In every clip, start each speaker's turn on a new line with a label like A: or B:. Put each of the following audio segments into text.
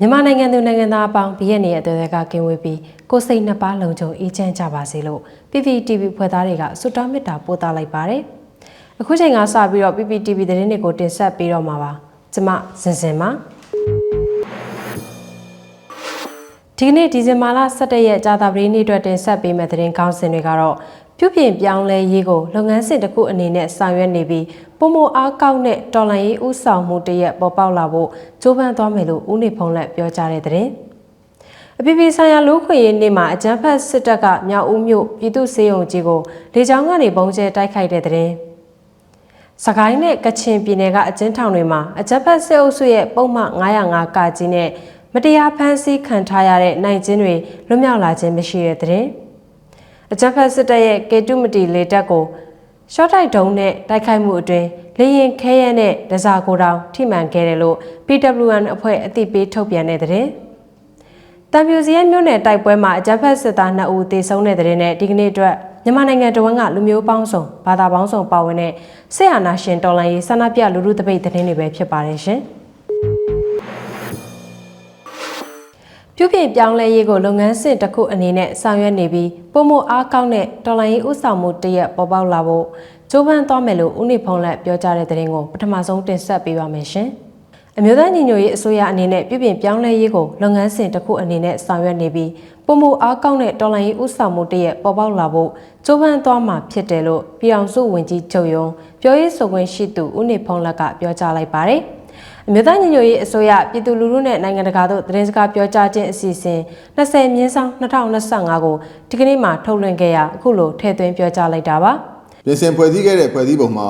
A: မြန်မာနိုင်ငံသူနိုင်ငံသားအပေါင်းဘီရဲ့နေရတဲ့ကကင်းဝေးပြီးကိုယ်စိတ်နှစ်ပါးလုံးချုံအေးချမ်းကြပါစေလို့ PPTV ဖွဲ့သားတွေကဆုတောင်းမေတ္တာပို့သလိုက်ပါတယ်။အခုချိန်ကစပြီးတော့ PPTV သတင်းတွေကိုတင်ဆက်ပေးတော့မှာပါ။ကျမစင်စင်ပါဒီကနေ့ဒီဇင်ဘာလ17ရက်ကြာသပတေးနေ့အတွက်တင်ဆက်ပေးမယ့်သတင်းကောင်းစင်တွေကတော့ ပြုပြင်ပြောင်းလဲရေးကိုလုပ်ငန်းစဉ်တစ်ခုအနေနဲ့ဆောင်ရွက်နေပြီးပုံမအားကောက်တဲ့တော်လှန်ရေးဥဆောင်မှုတရက်ပေါ်ပေါက်လာဖို့ကြိုးပမ်းသွားမယ်လို့ဦးနေဖုံးလက်ပြောကြားတဲ့သတင်းအပြည်ပြည်ဆိုင်ရာလူ့ခွင့်ရေးနေ့မှာအကြမ်းဖက်စစ်တပ်ကမြောက်ဦးမြို့ပြည်သူ့စေယုံကြီးကိုလေကြောင်းကနေပုံကျဲတိုက်ခိုက်တဲ့သတင်းစကိုင်းနဲ့ကချင်ပြည်နယ်ကအကျဉ်းထောင်တွေမှာအကြမ်းဖက်စစ်အုပ်စုရဲ့ပုံမှန်905ကကြီးနဲ့မတရားဖမ်းဆီးခံထားရတဲ့နိုင်ကျင်းတွေလွတ်မြောက်လာခြင်းမရှိတဲ့သတင်း အကြမ်းဖက်စစ်တပ်ရဲ့ကေတုမတီလေတပ်ကိုရှော့တိုက်ဒုံနဲ့တိုက်ခိုက်မှုအတွင်းလေရင်ခဲရဲနဲ့ဒဇာကိုတောင်ထိမှန်ခဲ့တယ်လို့ PWN အဖွဲ့အသိပေးထုတ်ပြန်တဲ့သတင်းတံပြူစီရဲ့မြို့နယ်တိုက်ပွဲမှာအကြမ်းဖက်စစ်သား2ဦးသေဆုံးတဲ့တဲ့နဲ့ဒီကနေ့အတွက်မြန်မာနိုင်ငံတော်ဝန်ကလူမျိုးပေါင်းစုံဘာသာပေါင်းစုံပါဝင်တဲ့ဆေးအာနာရှင်တော်လှန်ရေးဆန္ဒပြလူလူတပိတ်သတင်းတွေပဲဖြစ်ပါတယ်ရှင်။ ပြုပြင်ပြောင်းလဲရေးကိုလုပ်ငန်းစဉ်တစ်ခုအနေနဲ့ဆောင်ရွက်နေပြီးပုံမအားကောင်းတဲ့တော်လိုင်းရေးဥဆောင်မှုတရက်ပေါ်ပေါက်လာဖို့ကြိုးပမ်းသွားမယ်လို့ဦးနေဖုံးလက်ပြောကြားတဲ့သတင်းကိုပထမဆုံးတင်ဆက်ပေးပါမယ်ရှင်။အမျိုးသားညီညွတ်ရေးအစိုးရအနေနဲ့ပြုပြင်ပြောင်းလဲရေးကိုလုပ်ငန်းစဉ်တစ်ခုအနေနဲ့ဆောင်ရွက်နေပြီးပုံမအားကောင်းတဲ့တော်လိုင်းရေးဥဆောင်မှုတရက်ပေါ်ပေါက်လာဖို့ကြိုးပမ်းသွားမှာဖြစ်တယ်လို့ပြည်အောင်စုဝန်ကြီးချုပ်ယုံပြောရေးဆိုခွင့်ရှိသူဦးနေဖုံးလက်ကပြောကြားလိုက်ပါတယ်။ အမျိုးသားညီညွတ်ရေးအစိုးရပြည်သူလူထုနဲ့နိုင်ငံတကာတို့သတင်းစကားပြောကြားခြင်းအစီအစဉ်20မြင်းဆောင်2025ကိုဒီကနေ့မှထုတ်လွှင့်ခဲ့ရအခုလိုထည့်သွင်းပြောကြားလိုက်တာပါ
B: ပြင်ဆင်ဖွဲ့စည်းခဲ့တဲ့ဖွဲ့စည်းပုံမှာ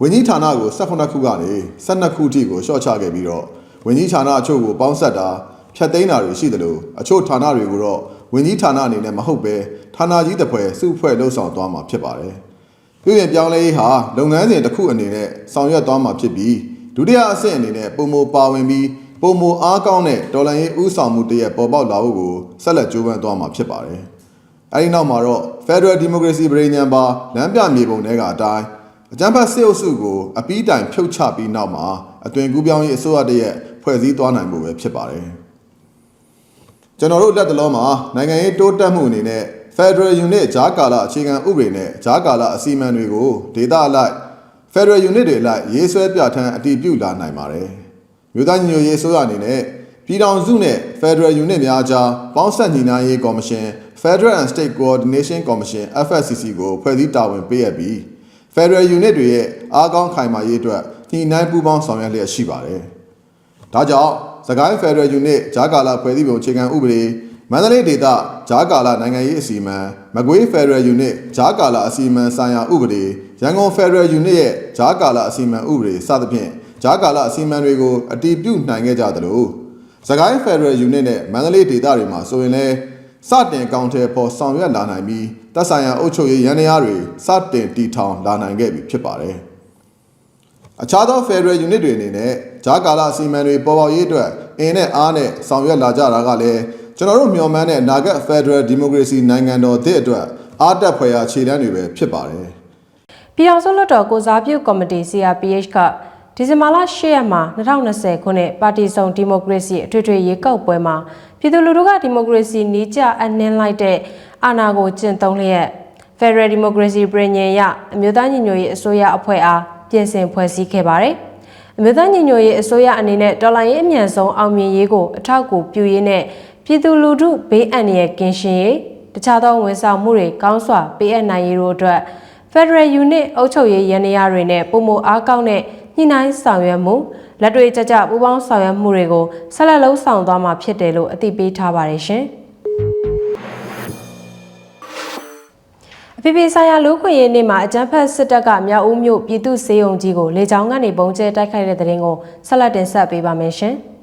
B: ဝန်ကြီးဌာနကို18ခုကနေ12ခုအထိကိုရှော့ချခဲ့ပြီးတော့ဝန်ကြီးဌာနအချို့ကိုပေါင်းဆက်တာဖြတ်သိမ်းတာတွေရှိတယ်လို့အချို့ဌာနတွေကိုတော့ဝန်ကြီးဌာနအနေနဲ့မဟုတ်ပဲဌာနကြီးတစ်ဖွဲ့စုဖွဲ့လှုပ်ဆောင်သွားမှာဖြစ်ပါတယ်။ပြည်ပြင်ပြောင်းလဲရေးဟာလုပ်ငန်းစဉ်တစ်ခုအနေနဲ့ဆောင်ရွက်သွားမှာဖြစ်ပြီး ဒုတိယအဆင့်အနေနဲ့ပုံမပါဝင်ပြီးပုံမအားကောင်းတဲ့ဒေါ်လာရင်းဥဆောင်မှုတရက်ပေါ်ပေါက်လာဖို့ကိုဆက်လက်ကြိုးပမ်းသွားမှာဖြစ်ပါတယ်။အဲဒီနောက်မှာတော့ Federal Democracy ပြည်ညံပါလမ်းပြမြေပုံတွေကအတိုင်းအကြမ်းဖက်စစ်အုပ်စုကိုအပီးတိုင်ဖြုတ်ချပြီးနောက်မှာအသွင်ကူးပြောင်းရေးအစိုးရတရက်ဖွဲ့စည်းသွားနိုင်ဖို့ပဲဖြစ်ပါတယ်။ကျွန်တော်တို့လက်တလုံးမှာနိုင်ငံရေးတိုးတက်မှုအနေနဲ့ Federal Unit ဂျားကာလအခြေခံဥပဒေနဲ့ဂျားကာလအစီအမံတွေကိုဒေသအလိုက် Federal Unit တွေလိုက်ရေးဆွဲပြဋ္ဌာန်းအတည်ပြုလာနိုင်ပါတယ်။မြို့သားညီညွတ်ရေးအစိုးရအနေနဲ့ပြည်ထောင်စုနဲ့ Federal Unit များကြားပေါင်းဆက်ညီနိုင်ရေးကော်မရှင် Federal and State Coordination Commission FSCC ကိုဖွဲ့စည်းတာဝန်ပေးရပြီး Federal Unit တွေရဲ့အားကောင်းခိုင်မာရေးအတွက်ညှိနှိုင်းပူးပေါင်းဆောင်ရွက်လျက်ရှိပါတယ်။ဒါကြောင့်စကိုင်း Federal Unit ဂျာကာလာဖွဲ့စည်းပုံအခြေခံဥပဒေ မန္တလေးဒေသဂျာကာလာနိုင်ငံရေးအစီအမံမကွေး Federal Unit ဂျာကာလာအစီအမံဆိုင်ရာဥပဒေရန်ကုန် Federal Unit ရဲ့ဂျာကာလာအစီအမံဥပဒေစသဖြင့်ဂျာကာလာအစီအမံတွေကိုအတည်ပြုနိုင်ခဲ့ကြသလိုစကိုင်း Federal Unit နဲ့မန္တလေးဒေသတွေမှာဆိုရင်လည်းစတင်ကောင်တယ်ပေါ်ဆောင်ရွက်လာနိုင်ပြီးတပ်ဆိုင်ရာအုပ်ချုပ်ရေးရန်ရာတွေစတင်တည်ထောင်လာနိုင်ခဲ့ပြီဖြစ်ပါတယ်။အခြားသော Federal Unit တွေအနေနဲ့ဂျာကာလာအစီအမံတွေပေါ်ပေါက်ရေးအတွက်အင်းနဲ့အားနဲ့ဆောင်ရွက်လာကြတာကလည်း ကျွန်တော်တို့မျှော်မှန်းတဲ့နာဂတ် Federal Democracy နိုင်ငံတော်သစ်အတွက်အားတက်ဖွယ်ရာခြေလှမ်းတွေပဲဖြစ်ပါတယ်။
A: ပြည်အောင်စုလွှတ်တော်ကိုစားပြုကော်မတီ CRPH ကဒီဇင်ဘာလ10ရက်မှာ2020ခုနှစ်ပါတီစုံဒီမိုကရေစီအထွေထွေရွေးကောက်ပွဲမှာပြည်သူလူထုကဒီမိုကရေစီနီးကျအနှင်းလိုက်တဲ့အာဏာကိုကျင့်သုံးလျက် Federal Democracy ပြည်ညင်ရအမျိုးသားညီညွတ်ရေးအစိုးရအဖွဲ့အားပြင်ဆင်ဖွဲ့စည်းခဲ့ပါတယ်။အမျိုးသားညီညွတ်ရေးအစိုးရအနေနဲ့တော်လှန်ရေးအမြန်ဆုံးအောင်မြင်ရေးကိုအထောက်အကူပြုရေးနဲ့ ပြည်သူလူထုဘေးအန္တရာယ်ကင်းရှင်းရေးတခြားသောဝန်ဆောင်မှုတွေကောင်းစွာပေးအပ်နိုင်ရေးတို့အတွက် Federal Unit အုပ်ချုပ်ရေးရန်ရာတွေနဲ့ပုံမအားကောင်းတဲ့ညှိနှိုင်းဆောင်ရွက်မှုလက်တွေ့ကြကြပူးပေါင်းဆောင်ရွက်မှုတွေကိုဆက်လက်လှုပ်ဆောင်သွားမှာဖြစ်တယ်လို့အသိပေးထားပါတယ်ရှင်။အဖေဖေဆိုင်ရာလူခွင့်ရေးနေ့မှာအကြမ်းဖက်စစ်တပ်ကမြောက်ဦးမြို့ပြည်သူ့စေယုံကြီးကိုလေကြောင်းကနေပုံကျဲတိုက်ခိုက်တဲ့တဲ့ရင်ကိုဆက်လက်တင်ဆက်ပေးပါမယ်ရှင်။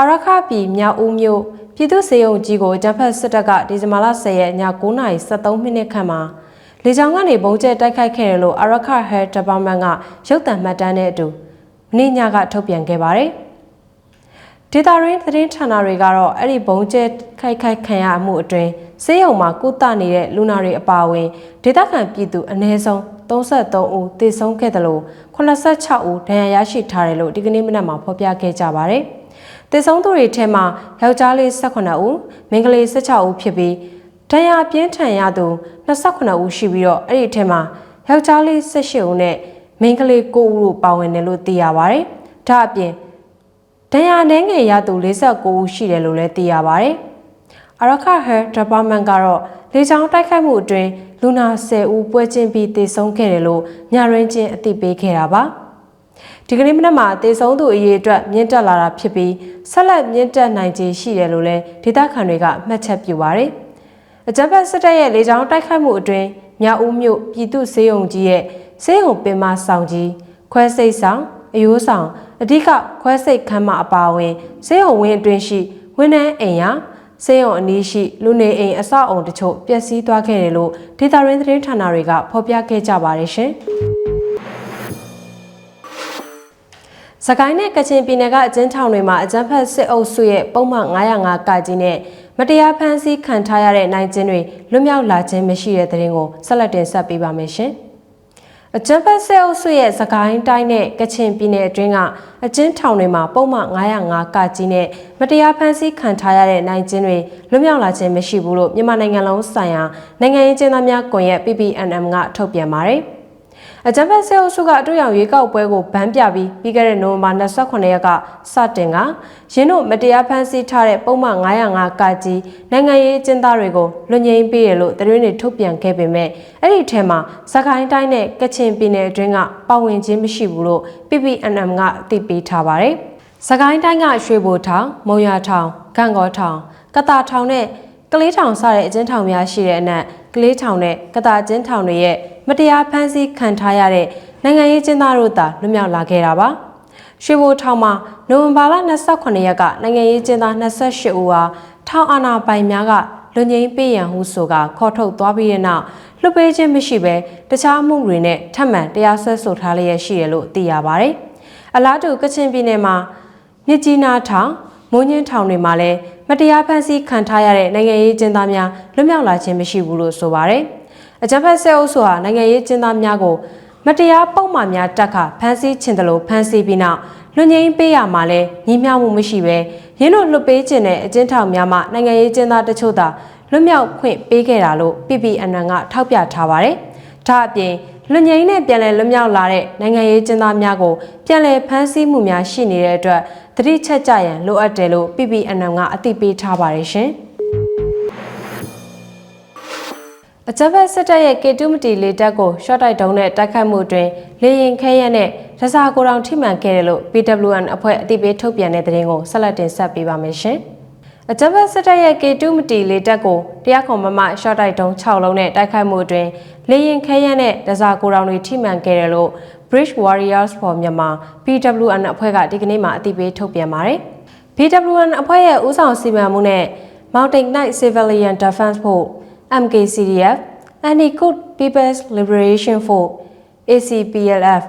A: အာရခပြည်မြောက်ဦးမြို့ပြည်သူ့စေယုံကြီးကိုဂျမ်ဖက်စစ်တပ်ကဒီဇင်ဘာလ10ရက်ည9:73မိနစ်ခန့်မှာလေကြောင်းကနေဘုံကျဲတိုက်ခိုက်ခဲ့တယ်လို့အာရခဟဲဒီပါမန်ကရုပ်သံမှတ်တမ်းနဲ့အတူမနေ့ညကထုတ်ပြန်ခဲ့ပါတယ်။ဒေတာရင်းသတင်းဌာနတွေကတော့အဲ့ဒီဘုံကျဲခိုက်ခိုက်ခံရမှုအတွင်းစေယုံမှာကုသနေတဲ့လူနာတွေအပါအဝင်ဒေသခံပြည်သူအနည်းဆုံး33ဦးသေဆုံးခဲ့တယ်လို့86ဦးဒဏ်ရာရရှိထားတယ်လို့ဒီကနေ့မနက်မှာဖော်ပြခဲ့ကြပါတယ်။။ တေဆုံးသူတွေထဲမှာယောက်ျားလေး18ဦးမိန်းကလေး16ဦးဖြစ်ပြီးဒဏ်ရာပြင်းထန်ရသူ28ဦးရှိပြီးတော့အဲ့ဒီထဲမှာယောက်ျားလေး18ဦးနဲ့မိန်းကလေး9ဦးတို့ပါဝင်တယ်လို့သိရပါတယ်။ဒါအပြင်ဒဏ်ရာနှဲငယ်ရသူ49ဦးရှိတယ်လို့လည်းသိရပါတယ်။အရခဟဲဒီပါမန်ကတော့လေကြောင်းတိုက်ခိုက်မှုအတွင်းလူနာ10ဦးပွဲချင်းပြီးတေဆုံးခဲ့တယ်လို့ညရင်းချင်းအသိပေးခဲ့တာပါ ဒီကနေ့မနက်မှာတေဆုံးသူအရေးအတွက်မြင့်တက်လာတာဖြစ်ပြီးဆက်လက်မြင့်တက်နိုင်ခြေရှိတယ်လို့လည်းဒေသခံတွေကမှတ်ချက်ပြုပါတယ်အကြမ်းဖက်စစ်တပ်ရဲ့လေကြောင်းတိုက်ခိုက်မှုအတွင်းမြောက်ဦးမြို့ပြည်သူ့စေယုံကြီးရဲ့စေယုံပင်မဆောင်ကြီးခွဲစိတ်ဆောင်အယိုးဆောင်အဓိကခွဲစိတ်ခန်းမအပါအဝင်စေယုံဝင်းအတွင်းရှိဝင်းနှန်းအိမ်ယာစေယုံအနီးရှိလူနေအိမ်အဆောက်အုံတချို့ပျက်စီးသွားခဲ့တယ်လို့ဒေတာရင်းသတင်းဌာနတွေကဖော်ပြခဲ့ကြပါတယ်ရှင်။ စကိုင်းနဲ့ကချင်ပြည်နယ်ကအကျဉ်းထောင်တွေမှာအကြမ်းဖက်စစ်အုပ်စုရဲ့ပုံမှန်905ကကြီးနဲ့မတရားဖမ်းဆီးခံထားရတဲ့နိုင်ကျင်းတွေလွတ်မြောက်လာခြင်းမရှိတဲ့တဲ့ရင်ကိုဆက်လက်တင်ဆက်ပေးပါမယ်ရှင်။အကြမ်းဖက်စစ်အုပ်စုရဲ့စကိုင်းတိုင်းနဲ့ကချင်ပြည်နယ်အတွင်းကအကျဉ်းထောင်တွေမှာပုံမှန်905ကကြီးနဲ့မတရားဖမ်းဆီးခံထားရတဲ့နိုင်ကျင်းတွေလွတ်မြောက်လာခြင်းမရှိဘူးလို့မြန်မာနိုင်ငံလုံးဆိုင်ရာနိုင်ငံရေးကျင်းသားများကွန်ရက် PPNM ကထုတ်ပြန်ပါတယ်။ အကြံဖက်ဆဲအုပ်စုကအတွေ့အကြုံရွေးကောက်ပွဲကိုဗန်းပြပြီးပြီးခဲ့တဲ့နိုဝင်ဘာ28ရက်ကစတင်ကရင်းတို့မတရားဖမ်းဆီးထားတဲ့ပုံမှန်905ကကြီးနိုင်ငံရေးအကျဉ်းသားတွေကိုလွတ်ငြိမ်းပေးရလို့သတင်းတွေထုတ်ပြန်ခဲ့ပေမဲ့အဲ့ဒီထဲမှာစကိုင်းတိုင်းနဲ့ကချင်ပြည်နယ်အတွင်းကပါဝင်ခြင်းမရှိဘူးလို့ PPNM ကအသိပေးထားပါတယ်။စကိုင်းတိုင်းကရွှေဘိုထောင်၊မုံရထောင်၊ကန့်ကောထောင်၊ကတာထောင်နဲ့ကလေးထောင်စတဲ့အကျဉ်းထောင်များရှိတဲ့အနက်ကလေးထောင်နဲ့ကတာကျဉ်းထောင်တွေရဲ့ မတရားဖမ်းဆီးခံထားရတဲ့နိုင်ငံရေးကျင်းသားတို့သာလွတ်မြောက်လာခဲ့တာပါရွှေဘိုထောင်မှာနိုဝင်ဘာလ28ရက်ကနိုင်ငံရေးကျင်းသား28ဦးဟာထောင်အာဏာပိုင်များကလွန်ငင်းပေးရန်ဟုဆိုကခေါ်ထုတ်သွားပြီးတဲ့နောက်လွတ်ပေးခြင်းမရှိဘဲတခြားမှုတွေနဲ့ထပ်မံတရားစွဲဆိုထားလျက်ရှိတယ်လို့သိရပါတယ်အလားတူကချင်ပြည်နယ်မှာမြစ်ကြီးနားထောင်မွန်းညင်းထောင်တွေမှာလည်းမတရားဖမ်းဆီးခံထားရတဲ့နိုင်ငံရေးကျင်းသားများလွတ်မြောက်လာခြင်းမရှိဘူးလို့ဆိုပါတယ်။ အကြမ်းဖက်ဆဲအုပ်စုဟာနိုင်ငံရေးကျင်းသားများကိုမတရားပုံမှန်များတက်ခဖမ်းဆီးခြင်းတလို့ဖမ်းဆီးပြီးနောက်လွန်ငင်းပေးရမှာလဲညီမျှမှုမရှိပဲရင်းတို့လွတ်ပေးခြင်းနဲ့အကျဉ်းထောင်များမှနိုင်ငံရေးကျင်းသားတချို့သာလွတ်မြောက်ခွင့်ပေးခဲ့တာလို့ PPN ကထောက်ပြထားပါတယ်။ဒါအပြင်လွန်ငင်းနဲ့ပြန်လည်လွတ်မြောက်လာတဲ့နိုင်ငံရေးကျင်းသားများကိုပြန်လည်ဖမ်းဆီးမှုများရှိနေတဲ့အတွက်သတိချက်ကြရန်လိုအပ်တယ်လို့ PPN ကအသိပေးထားပါတယ်ရှင်။ အကြမ်းဖက်စစ်တပ်ရဲ့ကေတုမတီလေတပ်ကိုရှော့တိုက်တုံးနဲ့တိုက်ခတ်မှုအတွင်းလေရင်ခဲရက်နဲ့ရစာကိုတောင်ထိမှန်ခဲ့တယ်လို့ PWN အဖွဲ့အသိပေးထုတ်ပြန်တဲ့သတင်းကိုဆက်လက်တင်ဆက်ပေးပါမယ်ရှင်။အကြမ်းဖက်စစ်တပ်ရဲ့ကေတုမတီလေတပ်ကိုတရားခွန်မမရှော့တိုက်တုံး6လုံးနဲ့တိုက်ခိုက်မှုအတွင်းလေရင်ခဲရက်နဲ့ရစာကိုတောင်တွေထိမှန်ခဲ့တယ်လို့ Bridge Warriors for Myanmar PWN အဖွဲ့ကဒီကနေ့မှအသိပေးထုတ်ပြန်ပါတယ်။ PWN အဖွဲ့ရဲ့ဦးဆောင်စီမံမှုနဲ့ Mountain Knight Civilian Defense Force MKCDF Anti-Good People's Liberation Force ACPLF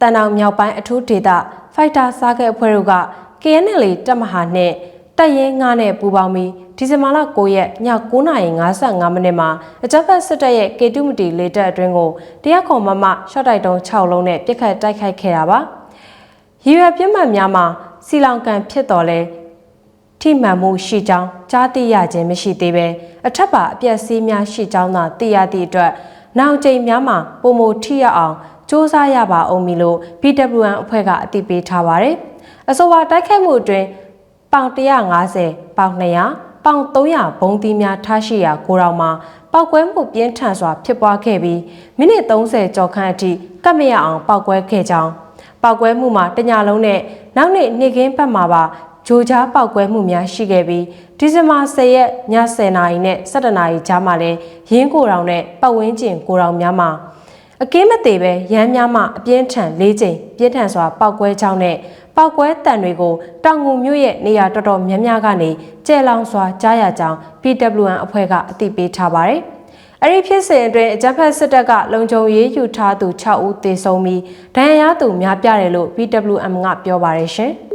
A: တန်အောင်မြောက်ပိုင်းအထူးဒေသဖိုက်တာစားခဲ့အဖွဲ့တို့က KNL တပ်မဟာနဲ့တပ်ရင်း9နဲ့ပူးပေါင်းပြီးဒီဇင်ဘာလ9ရက်ည9:55မိနစ်မှာအကြမ်းဖက်စစ်တပ်ရဲ့ကေတုမတီလေတပ်အတွင်းကိုတရားခွန်မမရှော့တိုက်တုံး6လုံးနဲ့ပြစ်ခတ်တိုက်ခိုက်ခဲ့တာပါ။ရည်ရွယ်ပြစ်မှတ်များမှာစီလောင်ကန်ဖြစ်တော်လဲ ထိမှန်မှုရှိကြောင်းကြားသိရခြင်းမရှိသေးပဲအထက်ပါအပြက်စီးများရှိကြောင်းသာသိရသည့်အတွက်နောက်ချိန်များမှာပုံမထိရအောင်စ조사ရပါအောင်မီလို့ PWN အဖွဲ့ကအသိပေးထားပါတယ်။အဆိုပါတိုက်ခိုက်မှုအတွင်းပေါင်150ပေါင်200ပေါင်300ဘုံသီးများထားရှိရာကိုတော်မှာပောက်ကွဲမှုပြင်းထန်စွာဖြစ်ပွားခဲ့ပြီးမိနစ်30ကျော်ခန့်အထိကတ်မရအောင်ပောက်ကွဲခဲ့ကြောင်းပောက်ကွဲမှုမှာတညလုံးနဲ့နောက်နေ့နေ့ကင်းဘက်မှာပါ ဂျိုကြားပောက်ကွဲမှုများရှိခဲ့ပြီးဒီဇင်ဘာ10ရက်ည10:00နာရီနဲ့17:00နာရီကြားမှာလည်းရင်းကိုတောင်နဲ့ပတ်ဝန်းကျင်ကိုတောင်များမှာအကင်းမသေးပဲရမ်းများမှအပြင်းထန်၄ချိန်ပြင်းထန်စွာပောက်ကွဲကြောင်းနဲ့ပောက်ကွဲတံတွေကိုတောင်ငူမြို့ရဲ့နေရာတော်တော်များများကနေကျဲလောင်စွာကြားရကြောင်း PWN အဖွဲ့ကအသိပေးထားပါတယ်။အဲ့ဒီဖြစ်စဉ်အတွင်းအကြမ်းဖက်စစ်တပ်ကလုံခြုံရေးယူထားသူ6ဦးသေဆုံးပြီးဒဏ်ရာရသူများပြားတယ်လို့ PWM ကပြောပါတယ်ရှင်။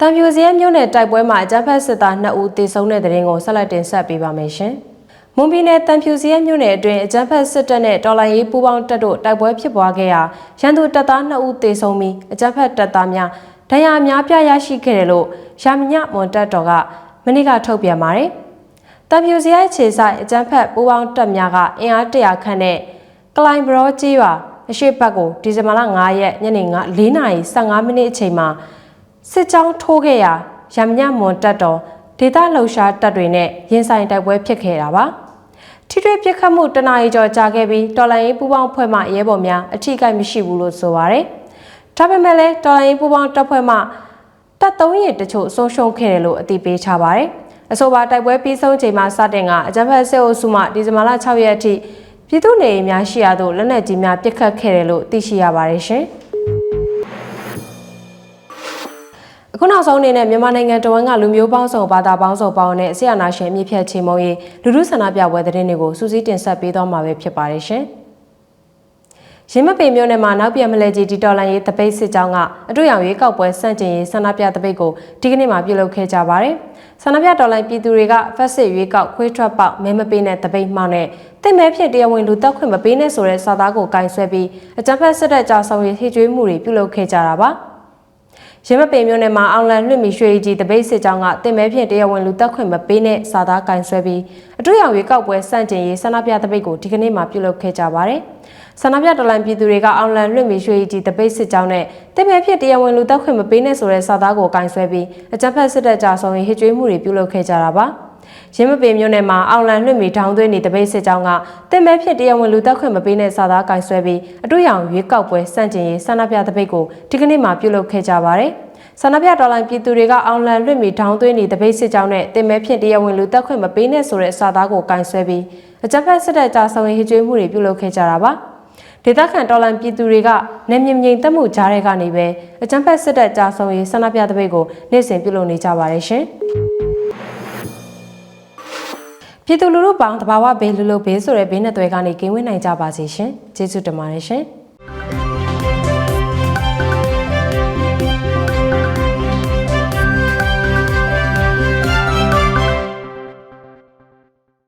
A: တံပြူစရဲမြို့နယ်တိုက်ပွဲမှာအကြမ်းဖက်စစ်သား2ဦးသေဆုံးတဲ့တဲ့ရင်ကိုဆက်လက်တင်ဆက်ပေးပါမယ်ရှင်။မွန်ပြည်နယ်တန်ဖြူစီရဲမြို့နယ်အတွင်းအကြမ်းဖက်စစ်တပ်နဲ့တော်လိုင်းရေးပူးပေါင်းတပ်တို့တိုက်ပွဲဖြစ်ပွားခဲ့ရာရန်သူတပ်သား2ဦးသေဆုံးပြီးအကြမ်းဖက်တပ်သားများဒဏ်ရာအများပြားရရှိခဲ့တယ်လို့ရာမညမွန်တပ်တော်ကမနေ့ကထုတ်ပြန်ပါတယ်။တန်ဖြူစီရဲခြေဆိုင်အကြမ်းဖက်ပူးပေါင်းတပ်များကအင်အား100ခန့်နဲ့ကလိုင်ဘရောကြီးရွာအရှိတ်ဘက်ကိုဒီဇင်ဘာလ9ရက်ညနေ4:15မိနစ်အချိန်မှာ စစ်ကြောင်းထိုးခဲ့ရာရမညမွန်တပ်တော်ဒေသလှုပ်ရှားတပ်တွေနဲ့ရင်ဆိုင်တိုက်ပွဲဖြစ်ခဲ့တာပါ။ထိတွေ့ပစ်ခတ်မှုတနအီကျော်ကြာခဲ့ပြီးတော်လိုင်းရေးပူးပေါင်းဖွဲ့မှရဲဘော်များအထိကိမရှိဘူးလို့ဆိုပါရယ်။ဒါပေမဲ့လည်းတော်လိုင်းရေးပူးပေါင်းတပ်ဖွဲ့မှတပ်သုံးရင်တချို့ဆုံးရှုံးခဲ့တယ်လို့အသိပေးချပါရယ်။အဆိုပါတိုက်ပွဲပြီးဆုံးချိန်မှာစတင်ကအကြမ်းဖက်စစ်အုပ်စုမှဒီဇင်ဘာလ6ရက်အထိပြည်သူနေအိမ်များရှိရာသို့လက်နက်ကြီးများပစ်ခတ်ခဲ့တယ်လို့သိရှိရပါတယ်ရှင်။ အခုနောက်ဆုံးအနေနဲ့မြန်မာနိုင်ငံတဝန်းကလူမျိုးပေါင်းစုံဘာသာပေါင်းစုံပေါင်းနဲ့ဆရာနာရှင်အမြင့်ဖြတ်ချင်းမုံရေးလူလူဆန္ဒပြပွဲသတင်းတွေကိုစူးစီးတင်ဆက်ပေးသွားမှာပဲဖြစ်ပါတယ်ရှင်။ရင်းမပေမျိုးနယ်မှာနောက်ပြန်မလဲကြီးဒီတော်လန်ရေးတပိတ်စစ်ကြောင်းကအတွေ့အကြုံရေးကောက်ပွဲစန့်ကျင်ရေးဆန္ဒပြတပိတ်ကိုဒီကနေ့မှပြုလုပ်ခဲ့ကြပါတယ်။ဆန္ဒပြတော်လန်ပြည်သူတွေကဖက်စစ်ရွေးကောက်ခွေးထွက်ပေါက်မဲမပေးတဲ့တပိတ်မှောက်နဲ့တင်မဲဖြစ်တရားဝင်လူတက်ခွင့်မပေးနဲ့ဆိုတဲ့စာသားကိုကင်ဆယ်ပြီးအကြမ်းဖက်စစ်တပ်ကြောင့်ဆောင်ရည်ထိကျွေးမှုတွေပြုလုပ်ခဲ့ကြတာပါ။ ရမပေမျိုးနယ်မှာအောင်လန်လွှင့်မီရွှေကြီးတပိတ်စစ်ကြောင်းကတင်မဲဖြင့်တရားဝင်လူတက်ခွင့်မပေးနဲ့စာသားကင်ဆွဲပြီးအတွေ့အကြုံရွေးကောက်ပွဲစန့်ကျင်ရေးဆန္ဒပြတပိတ်ကိုဒီကနေ့မှပြုလုပ်ခဲ့ကြပါတယ်။ဆန္ဒပြတော်လှန်ပြည်သူတွေကအောင်လန်လွှင့်မီရွှေကြီးတပိတ်စစ်ကြောင်းနဲ့တင်မဲဖြင့်တရားဝင်လူတက်ခွင့်မပေးနဲ့ဆိုတဲ့စာသားကိုကင်ဆွဲပြီးအကြမ်းဖက်စစ်တပ်ကြောင့်ဆောင်ရည်ဟစ်ကြွေးမှုတွေပြုလုပ်ခဲ့ကြတာပါ။ ရင်းမပင်မြို့နယ်မှာအောင်လန်လွှင့်မီထောင်သွင်းနေတပိတ်စစ်ကြောင်းကတင်မဲဖြစ်တရားဝင်လူသက်ခွင့်မပေးတဲ့စာသားကင်ဆွဲပြီးအတွေ့အကြုံရွေးကောက်ပွဲစန့်ကျင်ရေးဆန္ဒပြတပိတ်ကိုဒီကနေ့မှပြုလုပ်ခဲ့ကြပါတယ်။ဆန္ဒပြတော်လိုင်းပြည်သူတွေကအောင်လန်လွှင့်မီထောင်သွင်းနေတပိတ်စစ်ကြောင်းနဲ့တင်မဲဖြစ်တရားဝင်လူသက်ခွင့်မပေးနဲ့ဆိုတဲ့စာသားကိုကင်ဆွဲပြီးအကြမ်းဖက်စစ်တပ်ကြောင့်ဆောင်ရည်ဟစ်ကြွေးမှုတွေပြုလုပ်ခဲ့ကြတာပါ။ဒေသခံတော်လန်ပြည်သူတွေကနေမြင့်မြင့်တက်မှုကြားတဲ့ကနေပဲအကြမ်းဖက်စစ်တပ်ကြာဆုံးရေးဆန္ဒပြတပိတ်ကိုနေ့စဉ်ပြုလုပ်နေကြပါတယ်ရှင်။ ပြည်သူလူထုပေါင်းတဘာဝဘေးလူလူဘေးဆိုတဲ့ဘေးနဲ့တွေကနေကင်းဝေးနိုင်ကြပါစေရှင်။ကျေးဇူးတင်ပါတယ်ရှင်။